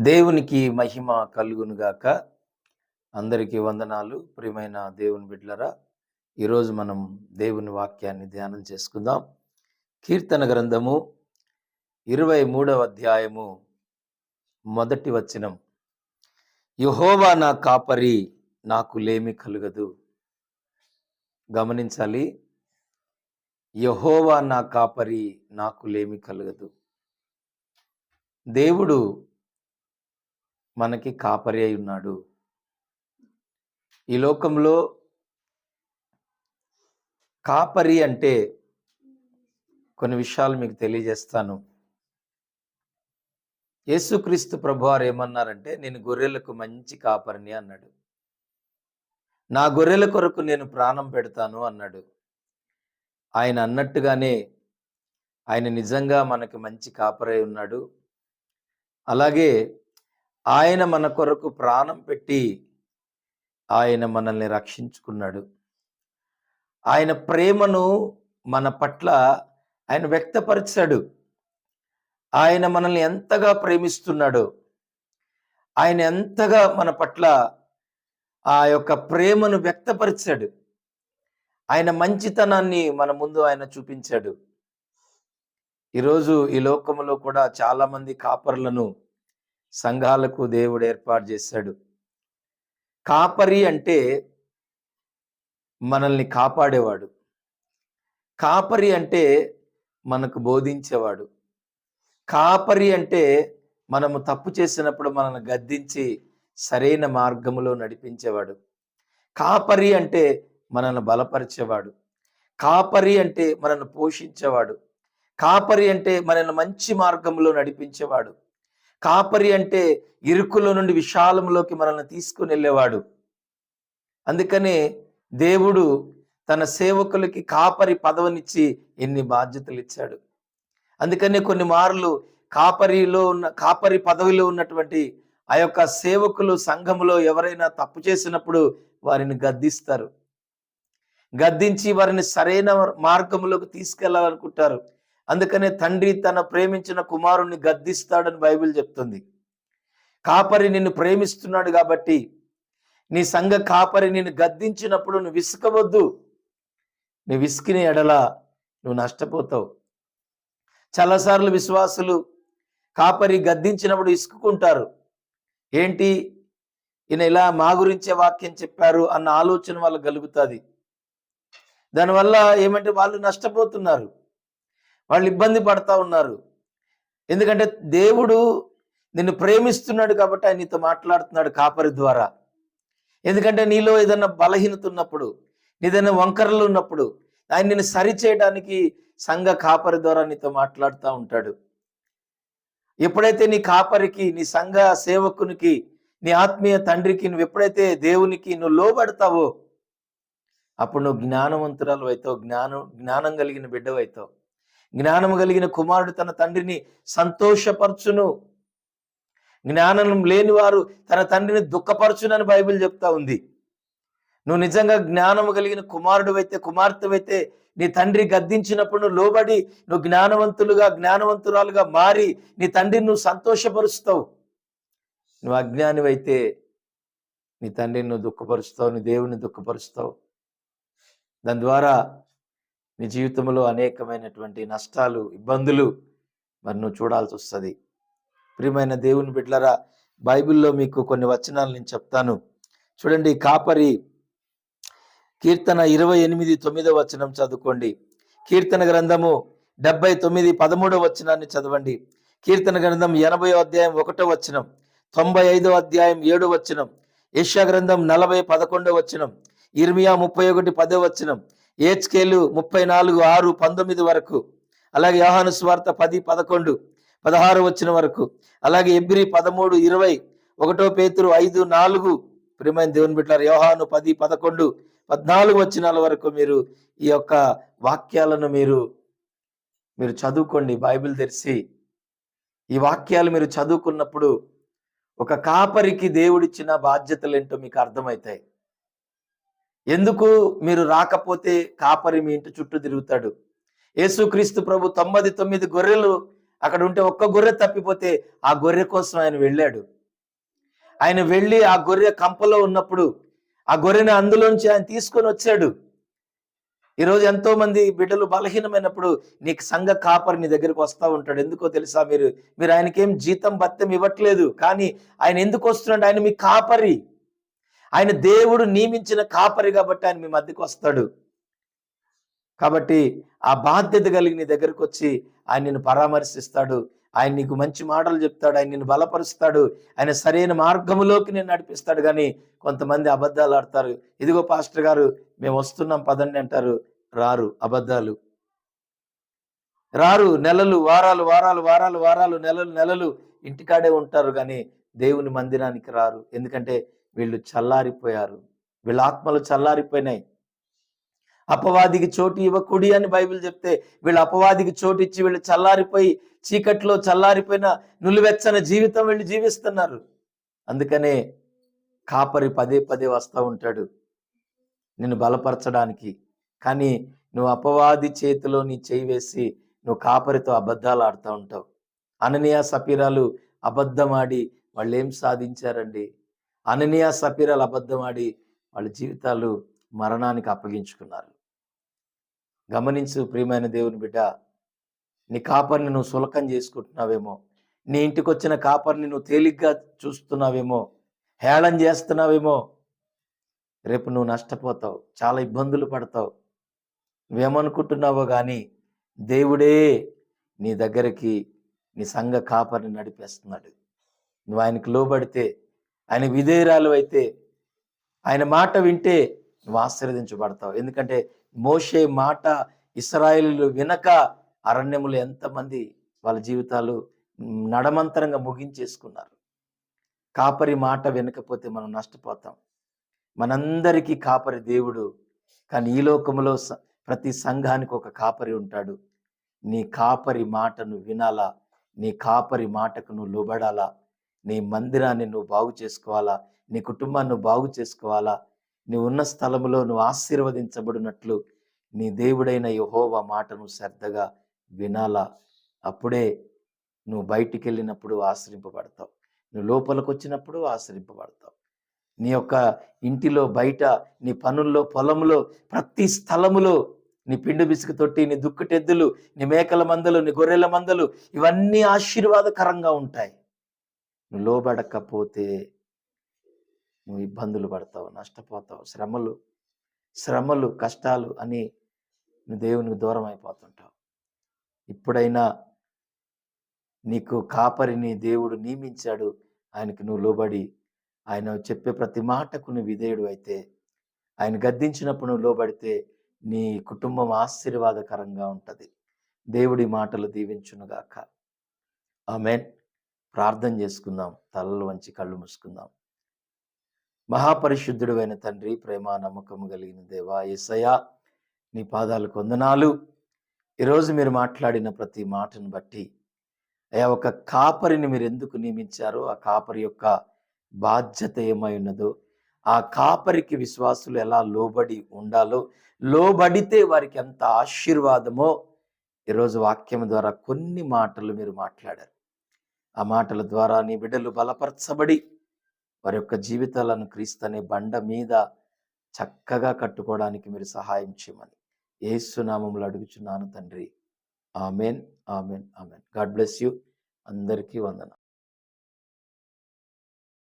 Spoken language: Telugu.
దేవునికి మహిమ కలుగునుగాక అందరికీ వందనాలు. ప్రియమైన దేవుని బిడ్డలరా ఈరోజు మనం దేవుని వాక్యాన్ని ధ్యానం చేసుకుందాం. కీర్తన గ్రంథము ఇరవై మూడవ అధ్యాయము మొదటి వచనం. యహోవా నా కాపరి నాకు లేమి కలుగదు. గమనించాలి. యహోవా నా కాపరి నాకు లేమి కలుగదు. దేవుడు మనకి కాపరి అయి ఉన్నాడు. ఈ లోకంలో కాపరి అంటే కొన్ని విషయాలు మీకు తెలియజేస్తాను. యేసుక్రీస్తు ప్రభువారు ఏమన్నారంటే నేను గొర్రెలకు మంచి కాపరిని అన్నాడు. నా గొర్రెల కొరకు నేను ప్రాణం పెడతాను అన్నాడు. ఆయన అన్నట్టుగానే ఆయన నిజంగా మనకి మంచి కాపరై ఉన్నాడు. అలాగే ఆయన మన కొరకు ప్రాణం పెట్టి ఆయన మనల్ని రక్షించుకున్నాడు. ఆయన ప్రేమను మన పట్ల ఆయన వ్యక్తపరిచాడు. ఆయన మనల్ని ఎంతగా ప్రేమిస్తున్నాడో ఆయన ఎంతగా మన పట్ల ఆ యొక్క ప్రేమను వ్యక్తపరిచాడు. ఆయన మంచితనాన్ని మన ముందు ఆయన చూపించాడు. ఈరోజు ఈ లోకంలో కూడా చాలామంది కాపర్లను సంఘాలకు దేవుడు ఏర్పాటు చేశాడు. కాపరి అంటే మనల్ని కాపాడేవాడు. కాపరి అంటే మనకు బోధించేవాడు. కాపరి అంటే మనము తప్పు చేసినప్పుడు మనల్ని గద్దించి సరైన మార్గంలో నడిపించేవాడు. కాపరి అంటే మనల్ని బలపరిచేవాడు. కాపరి అంటే మనల్ని పోషించేవాడు. కాపరి అంటే మనల్ని మంచి మార్గంలో నడిపించేవాడు. కాపరి అంటే ఇరుకులో నుండి విశాలంలోకి మనల్ని తీసుకుని వెళ్ళేవాడు. అందుకనే దేవుడు తన సేవకులకి కాపరి పదవినిచ్చి ఎన్ని బాధ్యతలు ఇచ్చాడు. అందుకనే కొన్ని మార్లు కాపరిలో ఉన్న కాపరి పదవిలో ఉన్నటువంటి ఆ యొక్క సేవకులు సంఘములో ఎవరైనా తప్పు చేసినప్పుడు వారిని గద్దిస్తారు. గద్దించి వారిని సరైన మార్గంలోకి తీసుకెళ్ళాలనుకుంటారు అందుకనే తండ్రి తన ప్రేమించిన కుమారుణ్ణి గద్దిస్తాడని బైబిల్ చెప్తుంది. కాపరి నిన్ను ప్రేమిస్తున్నాడు కాబట్టి నీ సంఘ కాపరి నిన్ను గద్దించినప్పుడు నువ్వు విసుకవద్దు. నువ్వు విసికిన ఎడల నువ్వు నష్టపోతావు. చాలాసార్లు విశ్వాసులు కాపరి గద్దించినప్పుడు ఇసుకుంటారు. ఏంటి? ఈయన ఇలా మా గురించే వాక్యం చెప్పారు అన్న ఆలోచన వాళ్ళకు కలుగుతుంది. దానివల్ల ఏమంటే వాళ్ళు నష్టపోతున్నారు. వాళ్ళు ఇబ్బంది పడతా ఉన్నారు. ఎందుకంటే దేవుడు నిన్ను ప్రేమిస్తున్నాడు కాబట్టి ఆయన నీతో మాట్లాడుతున్నాడు కాపరి ద్వారా. ఎందుకంటే నీలో ఏదైనా బలహీనత ఉన్నప్పుడు నీదైనా వంకరలు ఉన్నప్పుడు ఆయన నిన్ను సరిచేయడానికి సంఘ కాపరి ద్వారా నీతో మాట్లాడుతూ ఉంటాడు. ఎప్పుడైతే నీ కాపరికి నీ సంఘ సేవకునికి నీ ఆత్మీయ తండ్రికి నువ్వు ఎప్పుడైతే దేవునికి నువ్వు లోబడతావో అప్పుడు నువ్వు జ్ఞానవంతురాలు అవుతావు జ్ఞానం జ్ఞానం కలిగిన బిడ్డవైతావు. జ్ఞానము కలిగిన కుమారుడు తన తండ్రిని సంతోషపరచును. జ్ఞానం లేని వారు తన తండ్రిని దుఃఖపరచునని బైబిల్ చెప్తా ఉంది. నువ్వు నిజంగా జ్ఞానము కలిగిన కుమారుడు అయితే కుమార్తెవైతే నీ తండ్రి గద్దించినప్పుడు నువ్వు లోబడి నువ్వు జ్ఞానవంతులుగా జ్ఞానవంతురాలుగా మారి నీ తండ్రిని నువ్వు సంతోషపరుస్తావు. నువ్వు అజ్ఞానివైతే నీ తండ్రిని నువ్వు దుఃఖపరుస్తావు నీ దేవుని దుఃఖపరుస్తావు. దాని ద్వారా నీ జీవితంలో అనేకమైనటువంటి నష్టాలు ఇబ్బందులు మరి నువ్వు చూడాల్సి వస్తుంది. ప్రియమైన దేవుని బిడ్డలరా బైబిల్లో మీకు కొన్ని వచనాలు నేను చెప్తాను. చూడండి కాపరి కీర్తన ఇరవై ఎనిమిది తొమ్మిదో వచనం చదువుకోండి. కీర్తన గ్రంథము డెబ్బై తొమ్మిది పదమూడవ వచనాన్ని చదవండి. కీర్తన గ్రంథం ఎనభై అధ్యాయం ఒకటో వచనం తొంభై ఐదో అధ్యాయం ఏడో వచనం యష్యా గ్రంథం నలభై పదకొండో వచనం ఇర్మియా ముప్పై ఒకటి పదో వచనం ఏచ్కేలు ముప్పై నాలుగు ఆరు పంతొమ్మిది వరకు? అలాగే యోహాను స్వార్త పది పదకొండు పదహారు వచ్చిన వరకు? అలాగే ఎబ్రి పదమూడు ఇరవై ఒకటో పేతురు ఐదు నాలుగు. ప్రియమైన దేవుని బిడ్డారు యోహాను పది పదకొండు పద్నాలుగు వచ్చినాల వరకు మీరు ఈ యొక్క వాక్యాలను మీరు మీరు చదువుకోండి బైబిల్ తెరిచి. ఈ వాక్యాలు మీరు చదువుకున్నప్పుడు ఒక కాపరికి దేవుడిచ్చిన బాధ్యతలు ఏంటో మీకు అర్థమవుతాయి ఎందుకు మీరు రాకపోతే కాపరి మీ ఇంటి చుట్టూ తిరుగుతాడు? యేసుక్రీస్తు ప్రభు తొమ్మిది తొమ్మిది గొర్రెలు అక్కడ ఉంటే ఒక్క గొర్రె తప్పిపోతే ఆ గొర్రె కోసం ఆయన వెళ్ళాడు. ఆయన వెళ్ళి ఆ గొర్రె కంపలో ఉన్నప్పుడు ఆ గొర్రెని అందులోంచి ఆయన తీసుకొని వచ్చాడు. ఈరోజు ఎంతో మంది బిడ్డలు బలహీనమైనప్పుడు నీకు సంఘ కాపరి నీ దగ్గరికి వస్తూ ఉంటాడు. ఎందుకో తెలుసా మీరు? మీరు ఆయనకేం జీతం భత్యం ఇవ్వట్లేదు. కానీ ఆయన ఎందుకు వస్తున్నాడు? ఆయన మీ కాపరి. ఆయన దేవుడు నియమించిన కాపరి కాబట్టి ఆయన మీ మధ్యకు వస్తాడు. కాబట్టి ఆ బాధ్యత కలిగి నీ దగ్గరకు వచ్చి ఆయన నిన్ను పరామర్శిస్తాడు. ఆయన నీకు మంచి మాటలు చెప్తాడు. ఆయన నిన్ను బలపరుస్తాడు. ఆయన సరైన మార్గములోకి నేను నడిపిస్తాడు. కానీ కొంతమంది అబద్ధాలు ఆడతారు. ఇదిగో పాస్టర్ గారు మేము వస్తున్నాం పదండి అంటారు. రారు అబద్ధాలు. రారు నెలలు వారాలు వారాలు వారాలు వారాలు నెలలు నెలలు ఇంటికాడే ఉంటారు. కానీ దేవుని మందిరానికి రారు. ఎందుకంటే వీళ్ళు చల్లారిపోయారు. వీళ్ళ ఆత్మలు చల్లారిపోయినాయి. అపవాదికి చోటు ఇవ్వకుడి అని బైబిల్ చెప్తే వీళ్ళు అపవాదికి చోటు ఇచ్చి వీళ్ళు చల్లారిపోయి చీకట్లో చల్లారిపోయిన నులివెచ్చని జీవితం వీళ్ళు జీవిస్తున్నారు. అందుకనే కాపరి పదే పదే వస్తూ ఉంటాడు. నిన్ను బలపరచడానికి. కానీ నువ్వు అపవాది చేతిలో నీ చేయి వేసి నువ్వు కాపరితో అబద్ధాలు ఆడుతూ ఉంటావు. అననీయ సపీరాలు అబద్ధమాడి వాళ్ళు ఏం సాధించారండి? అననీయ సపీరాలు అబద్ధమాడి వాళ్ళ జీవితాలు మరణానికి అప్పగించుకున్నారు. గమనించు ప్రియమైన దేవుని బిడ్డ నీ కాపర్ని నువ్వు సులకం చేసుకుంటున్నావేమో నీ ఇంటికి వచ్చిన కాపర్ని నువ్వు తేలిగ్గా చూస్తున్నావేమో హేళన చేస్తున్నావేమో రేపు నువ్వు నష్టపోతావు చాలా ఇబ్బందులు పడతావు. నువ్వేమనుకుంటున్నావో కానీ దేవుడే నీ దగ్గరికి నీ సంఘ కాపరిని నడిపేస్తున్నాడు. నువ్వు ఆయనకు లోబడితే ఆయన విధేయురాలు అయితే ఆయన మాట వింటే నువ్వు ఆశీర్వదించబడతావు. ఎందుకంటే మోషే మాట ఇస్రాయిలు వినక అరణ్యములు ఎంతమంది వాళ్ళ జీవితాలు నడమంతరంగా ముగించేసుకున్నారు. కాపరి మాట వినకపోతే మనం నష్టపోతాం. మనందరికీ కాపరి దేవుడు. కానీ ఈ లోకంలో స- ప్రతి సంఘానికి ఒక కాపరి ఉంటాడు. నీ కాపరి మాటను వినాలా? నీ కాపరి మాటకు నువ్వు లోబడాలా? నీ మందిరాన్ని నువ్వు బాగు చేసుకోవాలా? నీ కుటుంబాన్ని నువ్వు బాగు చేసుకోవాలా? నువ్వు ఉన్న స్థలములో నువ్వు ఆశీర్వదించబడినట్లు నీ దేవుడైన యహోవా మాటను శ్రద్ధగా వినాలా? అప్పుడే నువ్వు బయటికి వెళ్ళినప్పుడు ఆశ్రయింపబడతావు. నువ్వు లోపలికి వచ్చినప్పుడు ఆశ్రయింపబడతావు. నీ యొక్క ఇంటిలో బయట నీ పనుల్లో పొలంలో ప్రతి స్థలములో నీ పిండి బిసుకు తొట్టి నీ దుక్కుటెద్దులు నీ మేకల మందలు నీ గొర్రెల మందలు ఇవన్నీ ఆశీర్వాదకరంగా ఉంటాయి. నువ్వు లోబడకపోతే నువ్వు ఇబ్బందులు పడతావు నష్టపోతావు. శ్రమలు శ్రమలు కష్టాలు అని నువ్వు దేవునికి దూరం అయిపోతుంటావు. ఇప్పుడైనా నీకు కాపరిని దేవుడు నియమించాడు ఆయనకి నువ్వు లోబడి ఆయన చెప్పే ప్రతి మాటకు నువ్వు విధేయుడు అయితే ఆయన గద్దించినప్పుడు నువ్వు లోబడితే నీ కుటుంబం ఆశీర్వాదకరంగా ఉంటుంది. దేవుడి మాటలు దీవించునుగాక. ఆమెన్. ప్రార్థన చేసుకుందాం. తలలు వంచి కళ్ళు మూసుకుందాం. మహాపరిశుద్ధుడు అయిన తండ్రి ప్రేమ నమ్మకం కలిగిన దేవా ఏసయ్యా నీ పాదాలు కొందనాలు ఈరోజు మీరు మాట్లాడిన ప్రతి మాటను బట్టి అయా ఒక కాపరిని మీరు ఎందుకు నియమించారో ఆ కాపరి యొక్క బాధ్యత ఏమై ఉన్నదో ఆ కాపరికి విశ్వాసులు ఎలా లోబడి ఉండాలో లోబడితే వారికి ఎంత ఆశీర్వాదమో ఈరోజు వాక్యం ద్వారా కొన్ని మాటలు మీరు మాట్లాడారు. ఆ మాటల ద్వారా నీ బిడ్డలు బలపరచబడి వారి యొక్క జీవితాలను క్రీస్తనే బండ మీద చక్కగా కట్టుకోవడానికి మీరు సహాయం చేయమని ఏసునామంలో అడుగుచున్నాను తండ్రి. Amen amen amen. God bless you. అందరికీ వందన